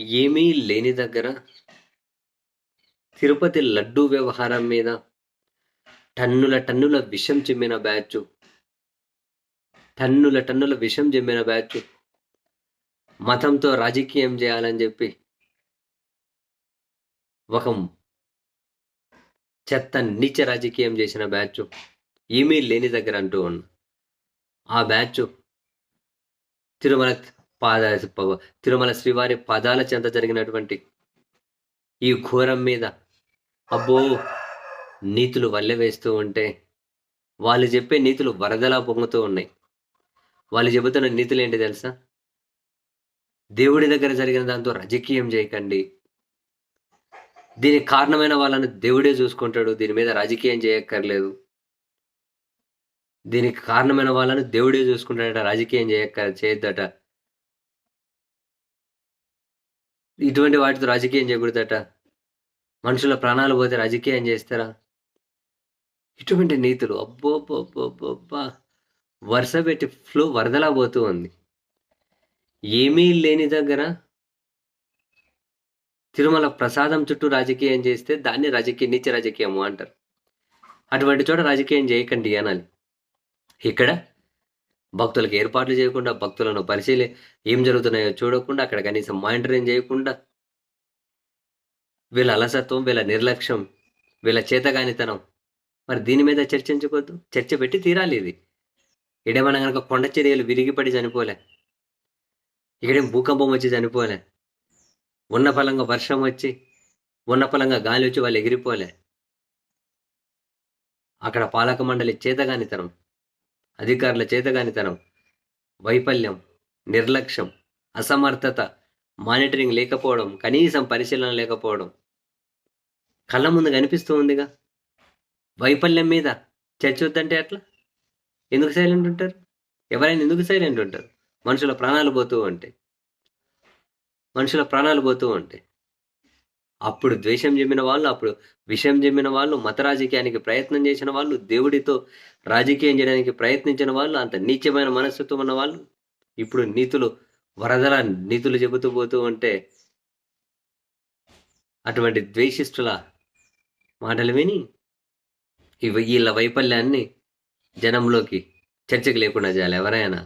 ఏమీ లేని దగ్గర తిరుపతి లడ్డూ వ్యవహారం మీద టన్నుల టన్నుల విషం చిమ్మిన బ్యాచ్. టన్నుల టన్నుల విషం చిమ్మిన బ్యాచ్. మతంతో రాజకీయం చేయాలని చెప్పి ఒక చెత్త నీచ రాజకీయం చేసిన బ్యాచ్. ఏమీ లేని దగ్గర అంటూ ఉన్న ఆ బ్యాచ్ తిరుమల పాద తిరుమల శ్రీవారి పాదాల చెంత జరిగినటువంటి ఈ ఘోరం మీద అబ్బో నీతులు వల్లె వేస్తూ ఉంటే వాళ్ళు చెప్పే నీతులు వరదలా పొంగుతూ ఉన్నాయి. వాళ్ళు చెబుతున్న నీతులు ఏంటి తెలుసా? దేవుడి దగ్గర జరిగిన దాంతో రాజకీయం చేయకండి. దీనికి కారణమైన వాళ్ళని దేవుడే చూసుకుంటాడు. దీని మీద రాజకీయం చేయక్కర్లేదు. దీనికి కారణమైన వాళ్ళని దేవుడే చూసుకుంటాడట రాజకీయం చేయక్క చేయొద్దట. ఇటువంటి వాటితో రాజకీయం చేయకూడదట మనుషుల ప్రాణాలు పోతే రాజకీయం చేస్తారా? ఇటువంటి నీతులు అబ్బో అబ్బా వరుస పెట్టి ఫ్లో వరదలా పోతూ ఉంది. ఏమీ లేని దగ్గర తిరుమల ప్రసాదం చుట్టూ రాజకీయం చేస్తే దాన్ని రాజకీయ నీచ రాజకీయము అంటారు. అటువంటి చోట రాజకీయం చేయకండి అనాలి. ఇక్కడ భక్తులకు ఏర్పాట్లు చేయకుండా భక్తులను పరిశీలి ఏం జరుగుతున్నాయో చూడకుండా అక్కడ కనీసం మానిటరింగ్ చేయకుండా వీళ్ళ అలసత్వం వీళ్ళ నిర్లక్ష్యం వీళ్ళ చేతగానితనం. మరి దీని మీద చర్చించుకోవద్దు చర్చ పెట్టి తీరాలి ఇది. ఇడేమన్నా కనుక కొండ చర్యలు విరిగిపడి చనిపోలే ఇక్కడేం భూకంపం వచ్చి చనిపోలే ఉన్న ఫలంగా వర్షం వచ్చి ఉన్న ఫలంగా గాలి వచ్చి వాళ్ళు ఎగిరిపోలే. అక్కడ పాలక మండలి చేతగానితనం. అధికారుల చేతగానితనం వైఫల్యం నిర్లక్ష్యం అసమర్థత మానిటరింగ్ లేకపోవడం కనీసం పరిశీలన లేకపోవడం. కళ్ళ ముందు కనిపిస్తూ ఉందిగా. వైఫల్యం మీద చర్చ వద్దంటే అట్లా ఎందుకు సైలెంట్ ఉంటారు? ఎవరైనా ఎందుకు సైలెంట్ ఉంటారు? మనుషుల ప్రాణాలు పోతూ ఉంటాయి మనుషుల ప్రాణాలు పోతూ ఉంటాయి అప్పుడు ద్వేషం చెమ్మిన వాళ్ళు అప్పుడు విషయం చెమ్మిన వాళ్ళు మత రాజకీయానికి ప్రయత్నం చేసిన వాళ్ళు దేవుడితో రాజకీయం చేయడానికి ప్రయత్నించిన వాళ్ళు అంత నీచమైన మనస్తత్వం ఉన్న వాళ్ళు ఇప్పుడు నీతులు వరదల నీతులు చెబుతూ పోతూ ఉంటే అటువంటి ద్వేషిస్తుల మాటలు విని ఇవి వీళ్ళ వైఫల్యాన్ని జనంలోకి చర్చకు లేకుండా చేయాలి. ఎవరైనా